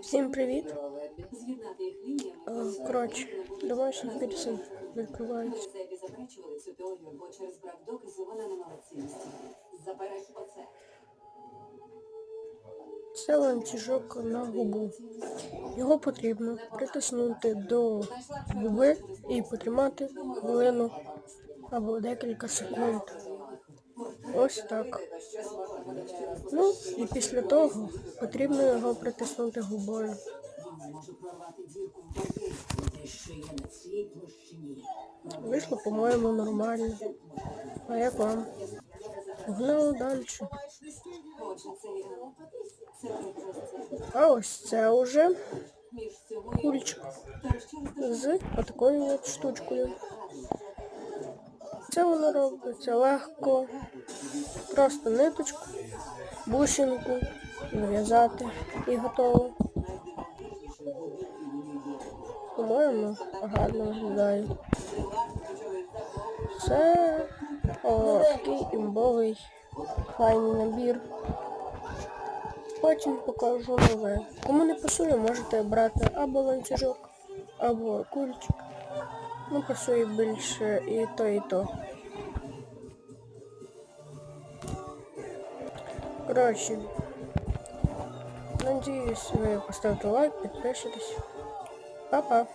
Всім привіт. Е, Коротше, домашній пірсинг відкривається. Заперечували. Це ланцюжок на губу. Його потрібно притиснути до губи і потримати хвилину або декілька секунд. Ось так. Ну і після того потрібно його притиснути губою. Вийшло, по-моєму, нормально. А як вам? Погнали далі. А ось це уже кульчик з отакою от штучкою. Це воно робиться легко. Просто ниточку, бусинку, нав'язати і готово. По-моєму, гарно виглядає. Це такий імбовий файний набір. Потім покажу нове. Кому не пасує, можете брати або ланцюжок, або кульчик. Ну, пасує більше і то, і то. Коротше, надіюсь, ви поставите лайк, підпишетесь. Па-па!